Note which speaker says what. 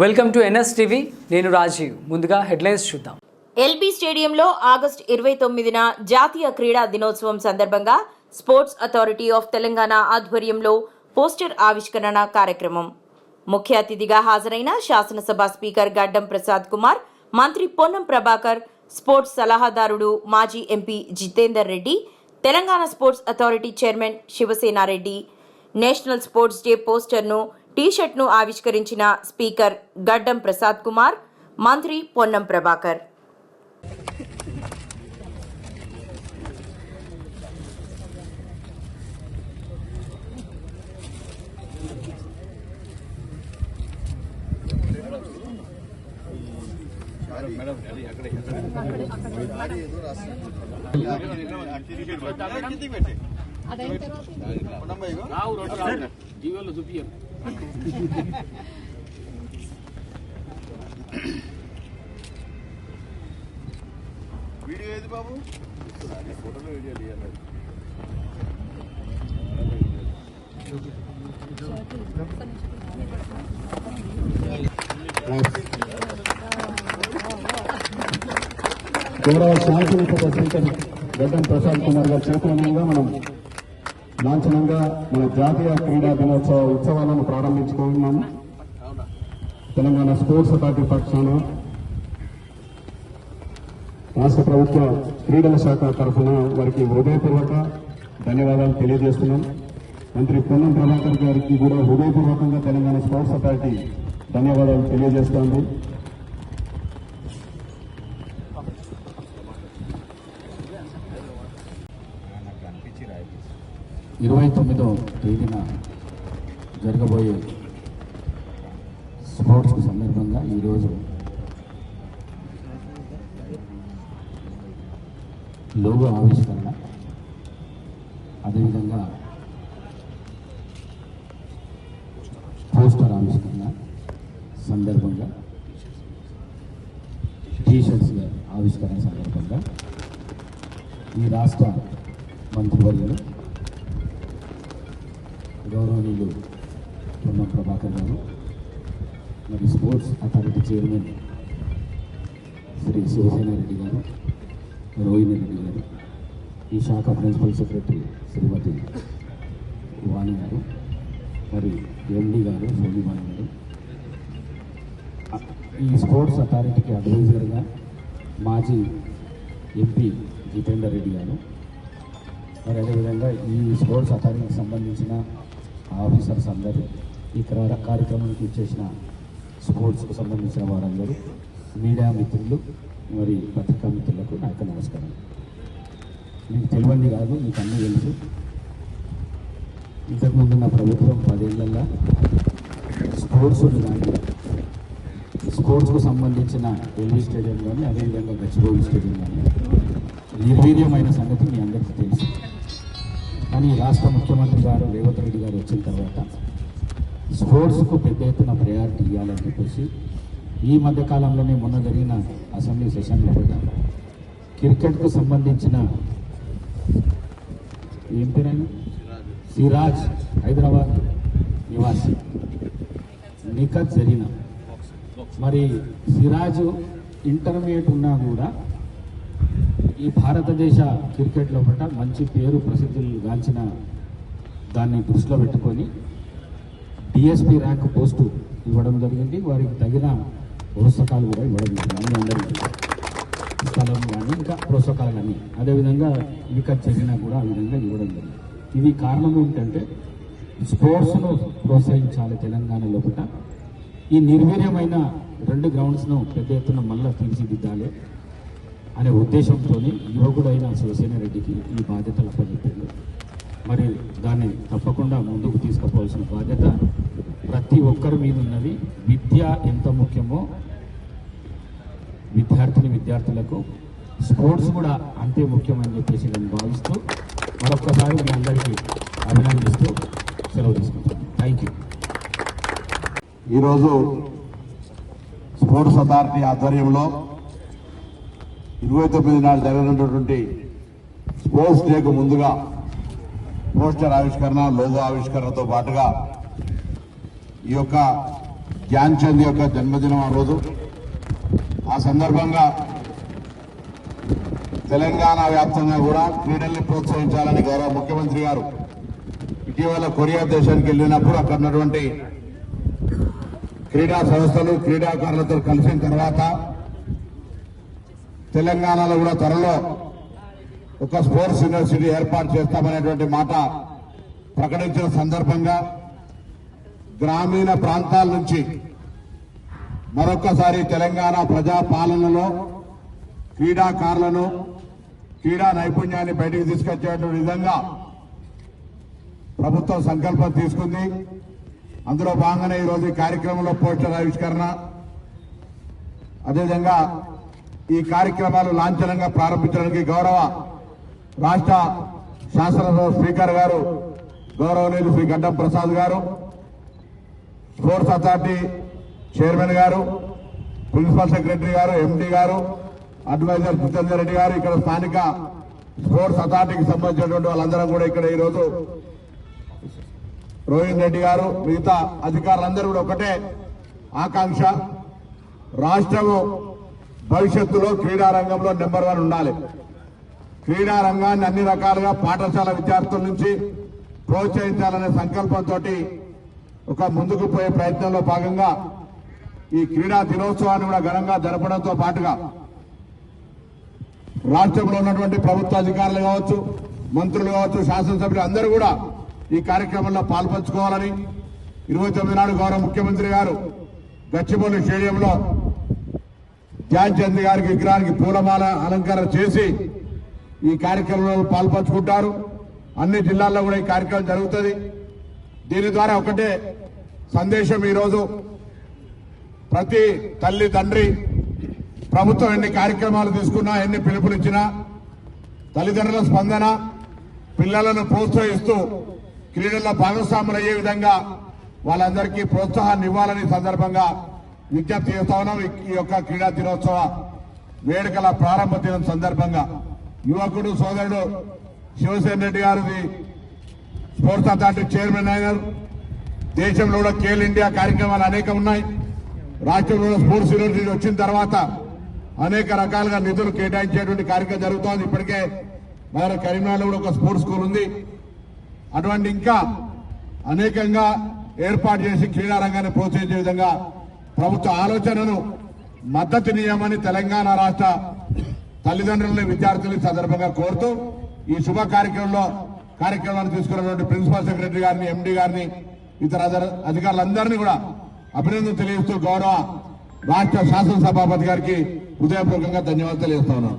Speaker 1: Welcome to NS TV. నేను రాజీవ్. ముందుగా headlines చూద్దాం.
Speaker 2: ఎల్బీ స్టేడియంలో ఆగస్టు ఇరవై తొమ్మిదిన జాతీయ క్రీడా దినోత్సవం సందర్భంగా స్పోర్ట్స్ అథారిటీ ఆఫ్ తెలంగాణ ఆధ్వర్యంలో పోస్టర్ ఆవిష్కరణ కార్యక్రమం. ముఖ్య అతిథిగా హాజరైన శాసనసభ స్పీకర్ గడ్డం ప్రసాద్ కుమార్ మంత్రి పొన్నం ప్రభాకర్ స్పోర్ట్స్ సలహాదారుడు మాజీ MP Jitender Reddy Telangana sports authority chairman Shivasena Reddy. National sports day పోస్టర్ను టీషర్ట్ను ఆవిష్కరించిన స్పీకర్ గడ్డం ప్రసాద్ కుమార్ మంత్రి పొన్నం ప్రభాకర్.
Speaker 3: వీడియో ఏది బాబు? ఫోటోలో వీడియో తీయాలి
Speaker 4: గౌరవ శాసనసభ స్పీకర్ గడ్డం ప్రసాద్ కుమార్ గారి చేతులమీదుగా మనం లాంఛనంగా మన జాతీయ క్రీడా దినోత్సవ ఉత్సవాలను ప్రారంభించుకుంటున్నాము తెలంగాణ స్పోర్ట్స్ అథారిటీ పక్షాన రాష్ట్ర ప్రభుత్వ క్రీడల శాఖ తరఫున వారికి హృదయపూర్వక ధన్యవాదాలు తెలియజేస్తున్నాం. మంత్రి పొన్నం ప్రభాకర్ గారికి కూడా హృదయపూర్వకంగా తెలంగాణ స్పోర్ట్స్ అథారిటీ ధన్యవాదాలు తెలియజేస్తాను
Speaker 5: ఇరవై తొమ్మిదో తేదీన జరగబోయే స్పోర్ట్స్ సందర్భంగా ఈరోజు లోగో ఆవిష్కరణ అదేవిధంగా పోస్టర్ ఆవిష్కరణ సందర్భంగా టీషర్ట్స్ ఆవిష్కరణ సందర్భంగా ఈ రాష్ట్ర మంత్రివర్యులు గౌరవనీయులు పొన్నం ప్రభాకర్ గారు మరి sports authority chairman Shri Shivasena Reddy garu Rohini Reddy గారు ఈ శాఖ ప్రిన్సిపల్ సెక్రటరీ శ్రీమతి వాణి గారు మరి ఎండి గారు సోనివాణి గారు. ఈ స్పోర్ట్స్ అథారిటీకి అడ్వైజర్గా మాజీ ఎంపీ జితేందర్ రెడ్డి గారు మరి అదేవిధంగా ఈ స్పోర్ట్స్ అథారిటీకి సంబంధించిన ఆఫీసర్స్ అందరూ ఈ కార్యక్రమానికి ఇచ్చేసిన స్పోర్ట్స్కు సంబంధించిన వారందరూ మీడియా మిత్రులు మరి పత్రికా మిత్రులకు నా యొక్క నమస్కారం. మీకు తెలియంది కాదు మీకు అన్నీ తెలుసు. ఇంతకుముందు నా ప్రభుత్వం పదేళ్ళలో స్పోర్ట్స్ కానీ స్పోర్ట్స్కు సంబంధించిన ఎల్వీ స్టేడియం కానీ అదేవిధంగా గచ్చిబౌలి స్టేడియం కానీ నిర్వీర్యమైన సంగతి మీ అందరికీ తెలుసు. కానీ రాష్ట్ర ముఖ్యమంత్రి గారు రేవంత్ రెడ్డి గారు వచ్చిన తర్వాత స్పోర్ట్స్కు పెద్ద ఎత్తున ప్రయారిటీ ఇవ్వాలని చెప్పేసి ఈ మధ్యకాలంలోనే మొన్న జరిగిన అసెంబ్లీ సెషన్లో కూడా క్రికెట్కు సంబంధించిన ఏం పేరైనా? సిరాజ్ హైదరాబాద్ నివాసి. నిఖత్ జరిగిన. మరి సిరాజ్ ఇంటర్మీడియట్ ఉన్నా కూడా ఈ భారతదేశ క్రికెట్ లోపల మంచి పేరు ప్రసిద్ధులు గాంచిన దాన్ని దృష్టిలో పెట్టుకొని డిఎస్పీ ర్యాంక్ పోస్టు ఇవ్వడం జరిగింది. వారికి తగిన పుస్తకాలు కూడా ఇవ్వడం జరిగింది అందరికీ. స్థలం కానీ ఇంకా ప్రోత్సాహాలు కానీ అదేవిధంగా ఇంకా చర్యన కూడా ఆ విధంగా ఇవ్వడం జరిగింది. ఇది కారణం ఏంటంటే స్పోర్ట్స్ను ప్రోత్సహించాలి తెలంగాణ లోపల. ఈ నిర్వీర్యమైన రెండు గ్రౌండ్స్ను పెద్ద ఎత్తున మళ్ళీ తీర్చిదిద్దాలి అనే ఉద్దేశంతో యువకుడైన శివసేన రెడ్డికి ఈ బాధ్యతలు అప్పచెప్పాడు మరి దాన్ని తప్పకుండా ముందుకు తీసుకుపోవాల్సిన బాధ్యత ప్రతి ఒక్కరి మీద ఉన్నది. విద్య ఎంత ముఖ్యమో విద్యార్థిని విద్యార్థులకు స్పోర్ట్స్ కూడా అంతే ముఖ్యమని చెప్పేసి నేను భావిస్తూ మరొక్కసారి మీ అందరికీ అభినందిస్తూ సెలవు తీసుకుంటాను థ్యాంక్ యూ
Speaker 3: ఈరోజు స్పోర్ట్స్ అథారిటీ ఆధ్వర్యంలో ఇరవై తొమ్మిది నాడు జరగనున్నటువంటి స్పోర్ట్స్ డేకు ముందుగా పోస్టర్ ఆవిష్కరణ లోగో ఆవిష్కరణతో పాటుగా ఈ యొక్క ధ్యాన్ చంద్ యొక్క జన్మదినం ఆ రోజు. ఆ సందర్భంగా తెలంగాణ వ్యాప్తంగా కూడా క్రీడల్ని ప్రోత్సహించాలని గౌరవ ముఖ్యమంత్రి గారు ఇటీవల కొరియా దేశానికి వెళ్ళినప్పుడు అక్కడ ఉన్నటువంటి క్రీడా సంస్థలు క్రీడాకారులతో కలిసిన తర్వాత తెలంగాణలో కూడా త్వరలో ఒక స్పోర్ట్స్ యూనివర్సిటీ ఏర్పాటు చేస్తామనేటువంటి మాట ప్రకటించిన సందర్భంగా గ్రామీణ ప్రాంతాల నుంచి మరొకసారి తెలంగాణ ప్రజా పాలనలో క్రీడాకారులను క్రీడా నైపుణ్యాన్ని బయటికి తీసుకొచ్చేటువంటి విధంగా ప్రభుత్వం సంకల్పం తీసుకుంది. అందులో భాగంగానే ఈరోజు ఈ కార్యక్రమంలో పోస్టర్ ఆవిష్కరణ. అదేవిధంగా ఈ కార్యక్రమాలు లాంఛనంగా ప్రారంభించడానికి గౌరవ రాష్ట్ర శాసనసభ స్పీకర్ గారు గౌరవనీయులు Shri Gaddam Prasad garu sports authority chairman garu principal secretary garu MD garu advisor Jitender Reddy గారు ఇక్కడ స్థానిక స్పోర్ట్స్ అథారిటీకి సంబంధించినటువంటి వాళ్ళందరం కూడా ఇక్కడ ఈరోజు రోహిన్ రెడ్డి గారు మిగతా అధికారులందరూ కూడా ఒకటే ఆకాంక్ష. రాష్ట్రము భవిష్యత్తులో క్రీడా రంగంలో నెంబర్ వన్ ఉండాలి. క్రీడా రంగాన్ని అన్ని రకాలుగా పాఠశాల విద్యార్థుల నుంచి ప్రోత్సహించాలనే సంకల్పంతో ఒక ముందుకు పోయే ప్రయత్నంలో భాగంగా ఈ క్రీడా దినోత్సవాన్ని కూడా ఘనంగా జరపడంతో పాటుగా రాష్ట్రంలో ఉన్నటువంటి ప్రభుత్వ అధికారులు కావచ్చు మంత్రులు కావచ్చు శాసనసభ్యులు అందరూ కూడా ఈ కార్యక్రమంలో పాల్పంచుకోవాలని ఇరవై తొమ్మిది నాడు గౌరవ ముఖ్యమంత్రి గారు గచ్చిబౌలి స్టేడియంలో ధ్యాన్ చంద్ గారికి విగ్రహానికి పూలమాల అలంకరణ చేసి ఈ కార్యక్రమంలో పాల్పంచుకుంటారు. అన్ని జిల్లాల్లో కూడా ఈ కార్యక్రమం జరుగుతుంది. దీని ద్వారా ఒకటే సందేశం ఈరోజు. ప్రతి తల్లి తండ్రి ప్రభుత్వం ఎన్ని కార్యక్రమాలు తీసుకున్నా ఎన్ని పిలుపునిచ్చినా తల్లిదండ్రుల స్పందన పిల్లలను ప్రోత్సహిస్తూ క్రీడల్లో భాగస్వాములు అయ్యే విధంగా వాళ్ళందరికీ ప్రోత్సాహాన్ని ఇవ్వాలని సందర్భంగా విజ్ఞప్తి చేస్తా ఉన్నాం. ఈ- ఈ యొక్క క్రీడా దినోత్సవ వేడుకల ప్రారంభ దినం సందర్భంగా. యువకుడు సోదరుడు శివసేన రెడ్డి గారిది స్పోర్ట్స్ అథారిటీ చైర్మన్ అయినారు. దేశంలో కూడా ఖేల్ ఇండియా కార్యక్రమాలు అనేకం ఉన్నాయి. రాష్ట్రంలో స్పోర్ట్స్ యూనివర్సిటీ వచ్చిన తర్వాత అనేక రకాలుగా నిధులు కేటాయించేటువంటి కార్యక్రమం జరుగుతోంది. ఇప్పటికే మరి కరీంనగర్లో కూడా ఒక స్పోర్ట్స్ స్కూల్ ఉంది. అటువంటి ఇంకా అనేకంగా ఏర్పాటు చేసి క్రీడారంగాన్ని ప్రోత్సహించే విధంగా ప్రభుత్వ ఆలోచనను మద్దతునియమని తెలంగాణ రాష్ట్ర తల్లిదండ్రులని విద్యార్థులు సందర్భంగా కోరుతూ ఈ శుభ కార్యక్రమంలో కార్యక్రమాన్ని తీసుకున్నటువంటి ప్రిన్సిపల్ సెక్రటరీ గారిని ఎండి గారిని ఇతర అధికారులందరినీ కూడా అభినందన తెలియజేస్తూ గౌరవ రాష్ట్ర శాసనసభాపతి గారికి హృదయపూర్వకంగా ధన్యవాదాలు తెలియజేస్తా ఉన్నాను.